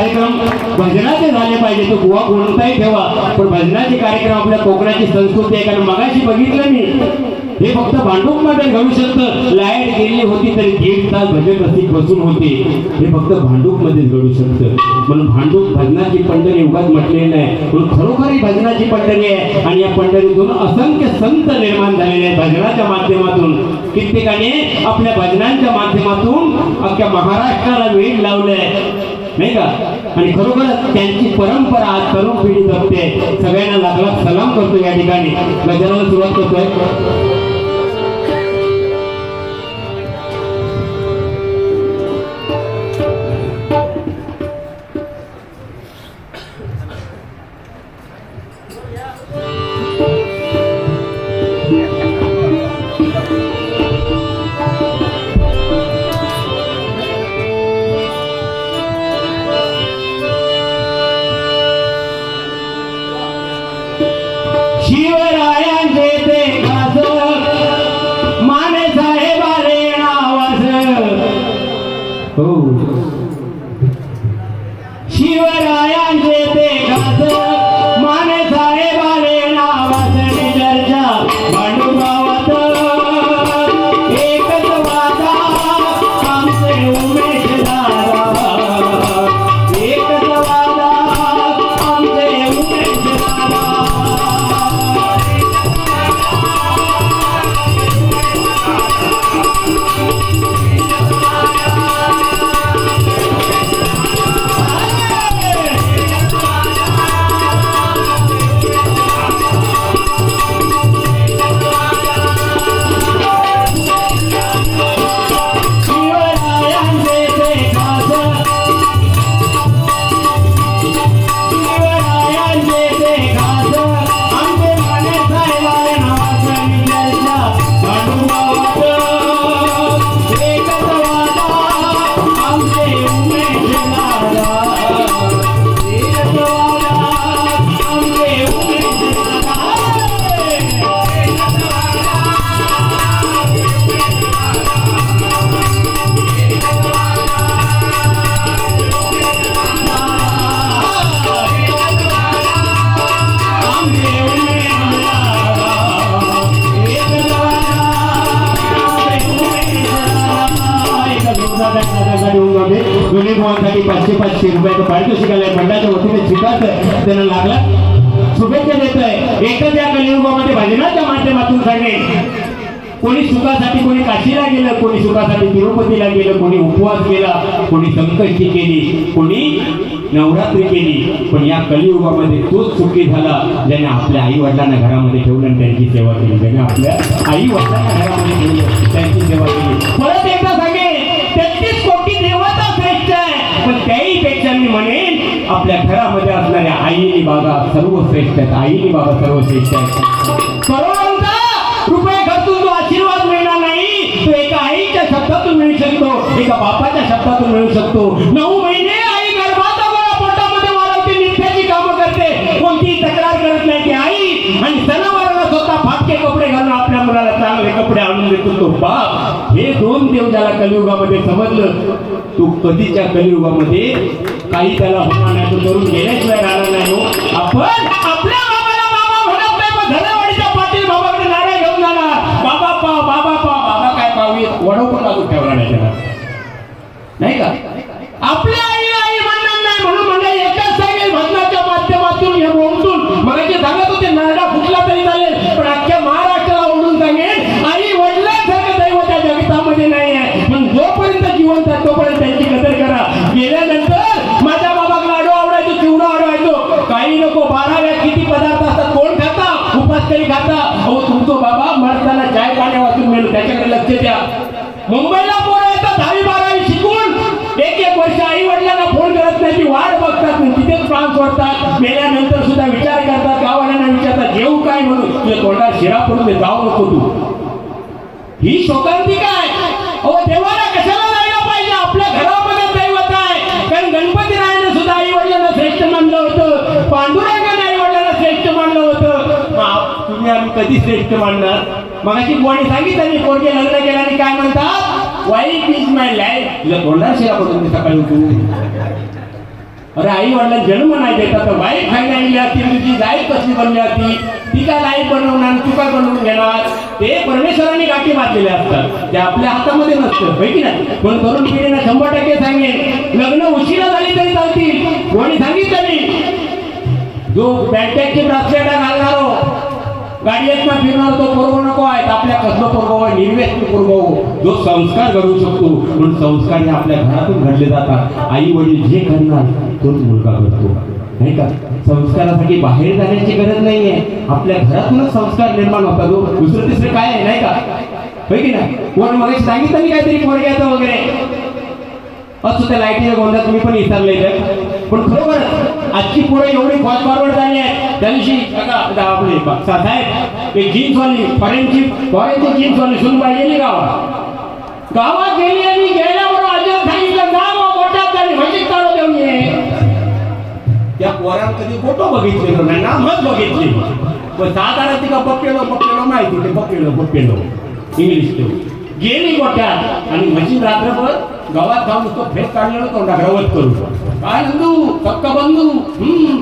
कार्यक्रम. भजनाचे झाले पाहिजे तो बुवा कोणताही ठेवा पण भजनाचे कार्यक्रम आपल्या कोकणाची संस्कृती आहे कारण मगाशी बघितलं मी. हे फक्त भांडूपमध्ये घडू शकतं. लाइट गेली होती तरी दीड तास भजन रसिक बसून होते. हे फक्त भांडूप मध्येच घडू शकतं. म्हणून भांडूप भजनाची पंढरी उगाच म्हटलेली नाही. म्हणून खरोखर ही भजनाची पंढरी आहे. आणि या पंढरीतून असंख्य संत निर्माण झालेले आहेत भजनाच्या माध्यमातून. कित्येकाने आपल्या भजनांच्या माध्यमातून अख्ख्या महाराष्ट्राला वेळ लावलंय. नाही का? आणि खरोखरच त्यांची परंपरा आज तरुण पिढी जपते सगळ्यांना लागला सलाम करतो या ठिकाणी. गजराला सुरुवात करतोय. हो पाचशे पाचशे रुपयाचं पारितोषिक आलंय मंडळाच्या वतीने स्वीकारत त्यांना लागला. शुभेच्छा देत आहे एकच या कलियुगामध्ये भजनाच्या माध्यमातून सांगेल कोणी सुखासाठी कोणी काशीला गेलं कोणी सुखासाठी तिरुपतीला गेलं कोणी उपवास केला कोणी संकष्टी केली कोणी नवरात्री केली. पण या कलियुगामध्ये तोच सुखी झाला ज्याने आपल्या आई वडिलांना घरामध्ये ठेवलं आणि त्यांची सेवा केली. ज्याने आपल्या आई वडिलांना घरामध्ये ठेवलं त्यांची सेवा केली. परत एकदा सांगेल तेहतीस कोटी देवता श्रेष्ठ आहे पण त्या आपल्या घरामध्ये असणाऱ्या आईनी बागा सर्वश्रेष्ठ आहेत. आईनी बाबा सर्वश्रेष्ठ आहेत. रुपये खर्चून आशीर्वाद मिळणार नाही तो एका आईच्या शब्दातून मिळू शकतो एका बापाच्या शब्दातून मिळू शकतो. नऊ महिने आई गर्भात पोटामध्ये वाढवते नित्याची कामं करते. कोणती तक्रार करत नाही ती आई. आणि सणावाराला स्वतः फाटके कपडे घालून आपल्या मुलाला चांगले कपडे आणून देतो तो बाप. हे दोन देव ज्याला कलियुगामध्ये समजलं तू कधीच्या कलियुगामध्ये काही त्याला होणार नाही तो करून गेल्याशिवाय शिरा पडून दे जाऊ नको तू. ही शोकांती काय? अहो देवाला कशाला राहिला पाहिजे? आपल्या घरामध्ये दैवत आहे. कारण गणपती रायाने सुद्धा आई वडिलांना श्रेष्ठ मानलं होतं. पांडुरंगाने आई वडिलांना श्रेष्ठ मानलं होतं. तुम्ही आम्ही कधी श्रेष्ठ मानणार? मगाशी कोणी सांगितलं मी पोरगे लग्न केलं आणि काय म्हणतात? वाईफ इज माय लाईफ तुझ्या तोंडात शिरा पडून सकाळी उठून अरे आई वडिला जन्म नाही देतात तर वाईट खायला आणली असती तुझी लाईफ कसली बनली असती? ती काय लाइट बनवणार तू काय बनवून घेणार? ते परमेश्वराने गाठी मारलेले असतात. ते आपल्या हातामध्ये नसतं होय की नाही? पण तरुण पिढीने शंभर टक्के सांगेल लग्न उशिरा झाली तरी चालतील. कोणी सांगितलं नाही. जो बँकेची ब्रासलेटा घालणारो हो, गाडीत ना फिरणार तो पूर्व नको आहे आपल्या कसलं पोरगो आहे निर्वेस्ट जो संस्कार घडवू शकतो पण संस्कार हे आपल्या घरातून घडले जातात. आई वडील जे करणार तोच मुलगा करतो. नाही का? संस्कारासाठी बाहेर जाण्याची गरज नाहीये. आपल्या घरातूनच संस्कार निर्माण होतात. हो. दुसरं तिसरं काय आहे? नाही का? होय की नाही? कोण मग सांगितलं मी काहीतरी पोरग्याचं वगैरे? असं त्या लाईटीच्या गोंधळात तुम्ही पण विसरले पण खरोखर आजची पोरं एवढी फॉस्ट फॉरवर्ड झाली आहे त्या दिवशी आपले साहेब एक जीन्स वाली फॉरेनची फॉरेनची जीन्स वाली सुन गेली गावात. गावात गेली आणि गेल्याबरोबर अजून सांगितलं मोठ्यात झाली म्हणजे काढू देऊन ये. त्या पोरात कधी फोटो बघितलेलो नाही? नामच बघितली पण साधारण तिका पप्पेलो पप्पेलो माहिती ते पप्पेलो पप्पेलो. इंग्लिश ते गेली गोट्यात आणि मशीन रात्रभर गावात जाऊन तो फेस काढलेलो तोंडा रवत करू काय बंधू सक्क बंधू हम्म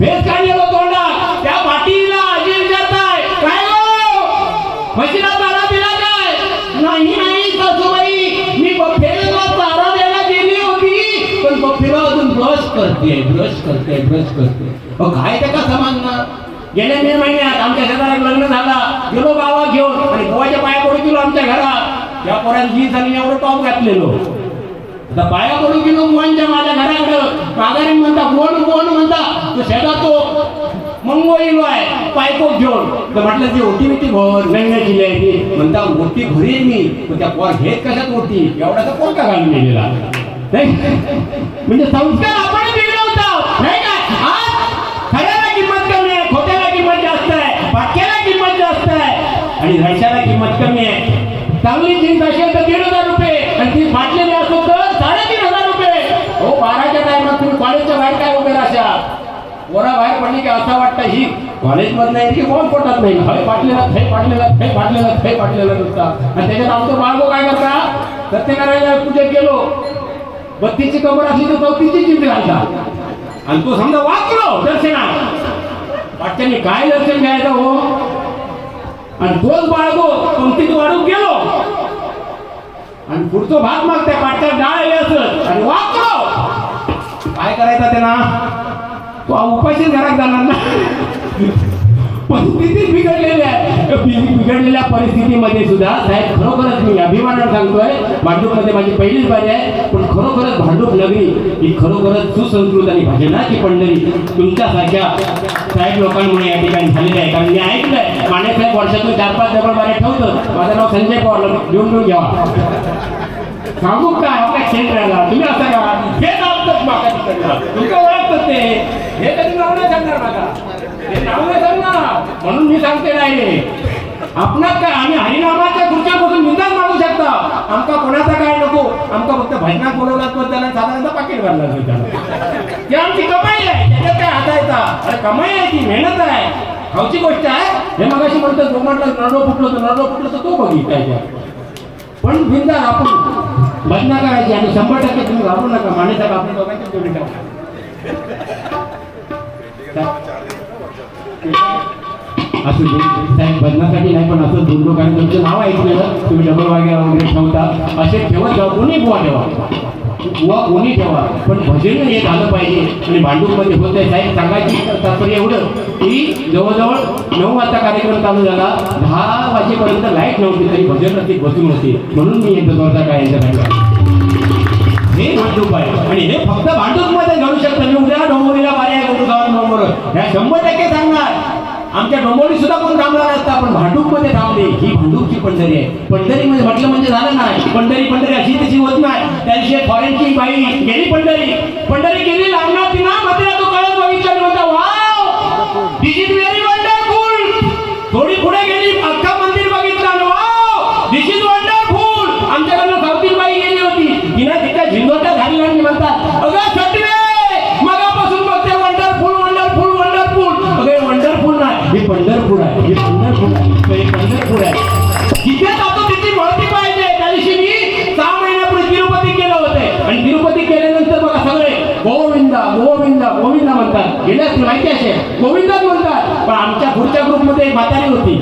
काय गेलो तोंडा त्या पाटीला अजय विचारताय काय हो? म्हशीला चारा दिला काय नाही नाही सासूबाई. मी बफेला चारा द्यायला गेली होती. पण बफेला अजून ब्रश करते ब्रश करते ब्रश करते. अहो काय त्या का ना गेल्या मे महिन्यात आमच्या शेजारात लग्न झाला. गेलो गावात घेऊन आणि गोवाच्या पाया पडू गेलो आमच्या घरात. या पोरांनी जीन्स आणि एवढं टॉप घातलेलो. आता पाया पडून गेलो मोहनच्या माझ्या घराकडं. माघारी म्हणता कोण कोण म्हणता. तो शेजार तो मंगो येलो आहे पायको घेऊन. तर म्हटलं ती ओटी बिटी भर नंगा केली आहे ती म्हणता ओटी भरेल मी. पण त्या पोर घेत कशात होती एवढा तर कोण का घालून गेलेला. नाही. म्हणजे संस्कार आपण बिघडवतो नाही का? आज खऱ्याला किंमत कमी आहे खोट्याला किंमत जास्त आहे वाक्याला किंमत जास्त आहे. आणि रशाला किंमत कमी आहे. चांगली जीन्स असेल तर दीड हजार रुपये आणि ती फाटलेली असेल तर साडेतीन हजार रुपये हो बाराच्या टायमात तुम्ही कॉलेजच्या बाहेर काय उभे राशा कोणा बाहेर पडली की असं वाटतं ही कॉलेज नाही की कोण पोटात नाही? हय पाटलेला थै पाटलेला थै पाटलेला थै पाटलेला नुसता. आणि त्याच्यात आमचं बाळगो काय करता? सत्यनारायण पूजेत गेलो बत्तीची कबर असली तर चौतीची चिंत घालता. आणि तो समजा वाचलो दर्शना वाटच्याने काय दर्शन घ्यायचं हो? आणि तोच बाळगो पंक्तीत वाढून गेलो. आणि पुढचं भाग मग त्या पाठच्या डाळ असत. आणि वाचलो. काय करायचं त्यांना? तो उपाशी घरात जाणार ना. परिस्थिती बिघडलेली आहे. बिघडलेल्या परिस्थितीमध्ये सुद्धा साहेब खरोखरच मी अभिमानानं सांगतोय भांडूपमध्ये माझी पहिलीच बारी आहे पण खरोखरच भांडूप नगरी ही खरोखरच सुसंस्कृत आणि भजनाची पंढरी तुमच्यासारख्या साहेब लोकांमुळे या ठिकाणी झालेली आहे. कारण मी ऐकलंय माने साहेब वर्षातून चार पाच डबल बारे ठेवतो माझं नाव संजय पवार घेऊन घेऊन घ्यावा सांगू काय आपल्या क्षेत्राला? तुम्ही असं का नावतच माका तिकडनं तुमचं ओळखत ते हे कधी नाव नाही सांगणार माझा. हे नाव नाही सांगणार. म्हणून मी सांगते नाही आपणात काय आम्ही हरिनामाच्या खुर्च्यापासून निंदाच मागू शकता? आमका कोणाचा काय नको? आमका फक्त भजनात बोलवलात तर त्याला साधारणतः पाकिट भरला ती आमची कमाई आहे. त्याच्यात काय हातायचा? अरे कमाई आहे ती मेहनत आहे. खाऊची गोष्ट आहे. हे मगाशी म्हणतो जो म्हटलं नरडो फुटलो तर नरडो फुटलो तर तो बघितलाय पण बिंदा आपण भजना करायची आणि शंभर टक्के तुम्ही घाबरू नका. माने साहेब आपण दोघांची जोडी ठेवा असं साहेब बदनासाठी नाही. पण असं दोन लोकांनी तुमचं नाव ऐकलेलं. तुम्ही डबल वाग्या वगैरे ठेवता. असे ठेवत जाऊ. कोणी बुवा ठेवा. बुवा कोणी ठेवा पण भजन हे झालं पाहिजे. आणि भांडूपमध्ये आहे. साहेब सांगायची तात्पर्य एवढं की जवळजवळ नऊ वाजता कार्यक्रम चालू झाला. दहा वाजेपर्यंत लाइट नव्हती तरी भजन नक्की बसून होते. म्हणून मी एकदा जोरदार काय नाही हे भांडूप आहे. आणि हे फक्त भांडूपमध्ये घडू शकतं. मी उद्या डोंबोलीला पर्याय करू जाऊन डोंबोर ह्या शंभर टक्के सांगणार. आमच्या डोंबोली सुद्धा कोण थांबला नसता पण भांडूपमध्ये थांबले. ही भांडूपची पंढरी आहे. पंढरी मध्ये म्हटलं म्हणजे झालं नाही. पंढरी पंढरी अशी तशी होत नाही. त्या दिवशी फॉरेनची बाई गेली पंढरी. पंढरी गेली लागणार ती ना म्हणतात माहिती असेल. गोविंदाच बोलतात पण आमच्या पुढच्या ग्रुपमध्ये एक म्हातारी होती.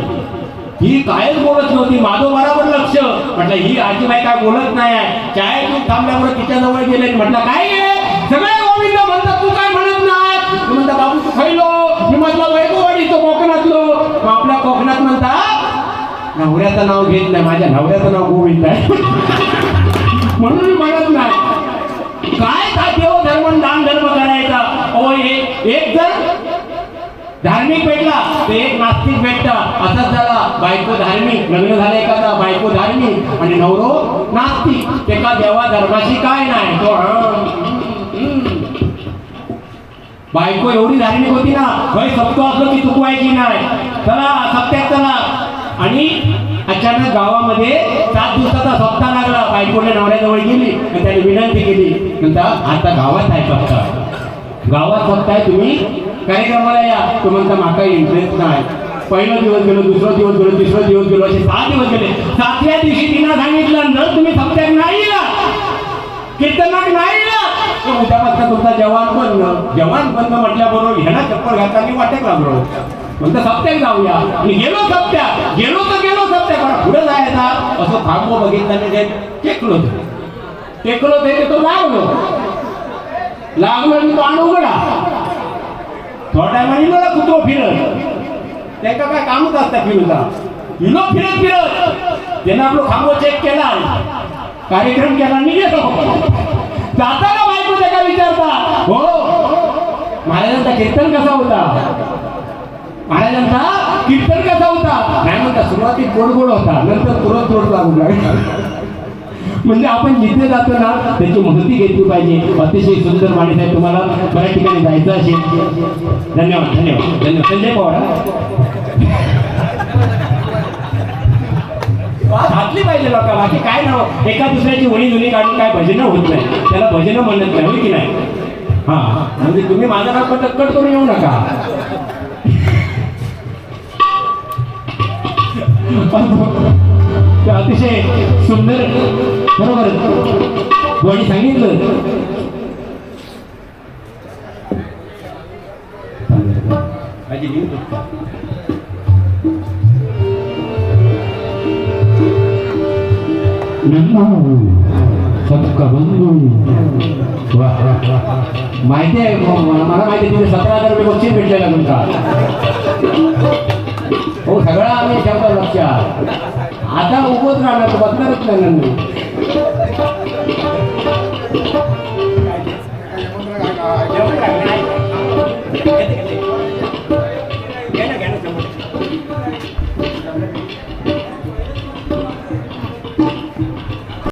ही कायच बोलत नव्हती. माझं बरोबर लक्ष. म्हटलं ही आजी बाई काय बोलत नाही आहे. चाय तू थांबल्यामुळे तिच्या जवळ गेले. म्हटलं काय गे? सगळे गोविंद म्हणतात तू काय म्हणत नाही म्हणता बाबू तू खैलो? मी म्हटलं वैभववाडी तो कोकणातलो. मग आपल्या कोकणात म्हणतात नवऱ्याचं नाव घेत नाही. माझ्या नवऱ्याचं नाव गोविंद आहे. म्हणून मी म्हणत नाही. काय काय देव धर्म दान धर्म एक जण धार्मिक भेटला तर एक नास्तिक भेटता. असाच झाला. बायको धार्मिक लग्न झालं एखादा बायको धार्मिक आणि नवरो नास्तिक. त्याला देवा धर्माशी काय नाही. तो बायको एवढी धार्मिक होती ना भय सप्तो असलो की चुकवायची नाही. चला सप्त्यात चला. आणि अचानक गावामध्ये सात दिवसाचा सप्ताह लागला. बायकोने नवऱ्याजवळ गेली आणि त्याने विनंती केली म्हणता आता गावात आहे सप्ताह गावात बघताय आहे तुम्ही कार्यक्रमाला या. तो म्हणता माका इंटरेस्ट नाही. पहिला दिवस गेलो दुसरा दिवस गेलो तिसरा दिवस गेलो असे सहा दिवस गेले. सातव्या दिवशी तिनं सांगितलं जर तुम्ही सप्त्यात नाही ना कीर्तनाक नाही ना उद्यापासून तुमचा जवान बंद. जवान बंद म्हटल्याबरोबर ह्याला चप्पल घातला वाटेक लागलो म्हणतो सप्त्याक जाऊया. आणि गेलो सप्त्या गेलो तर गेलो सप्त्या पण पुढे जायचा असं थांबव बघितलं ते टेकलो ते. टेकलो ते तो लागलो. लागवडी आणि तो उघडा. थोड्या टायमाने मला कुत्रो फिरत त्याका काय कामच असता फिरूचा इलो फिरत फिरत. त्यानं आपलं खांबो चेक केला कार्यक्रम केला निघेलो जाताना बायको त्याला विचारता हो महाराजांचा कीर्तन कसा होता? महाराजांचा कीर्तन कसा होता? नाही म्हणता सुरुवातीत गोड गोड होता नंतर तुरंत तुरंत लागून लागला. म्हणजे आपण जिथे जातो ना त्याची माहिती घेतली पाहिजे. अतिशय सुंदर माणूस आहे तुम्हाला. बऱ्याच ठिकाणी जायचं असेल. धन्यवाद धन्यवाद. धन्यवाद. संजय पवार घातली पाहिजे लोक. बाकी काय नाव? एका दुसऱ्याची वणी जुनी काढून काय भजनं होत नाही. त्याला भजनं म्हणत नाही होय की नाही? हा म्हणजे तुम्ही माझा नाव पण कट करून येऊ नका. अतिशय सुंदर बरोबर. वणी सांगितलं. माझी. सबका बंधू माहिती आहे मला माहिती आहे तिथे सतरा हजार रुपये बक्षीस भेटलेला तुमचा हो सगळं आम्ही ठेवतो लक्षात. आता उभंच राहणार तो बसणारच नाही Thank you.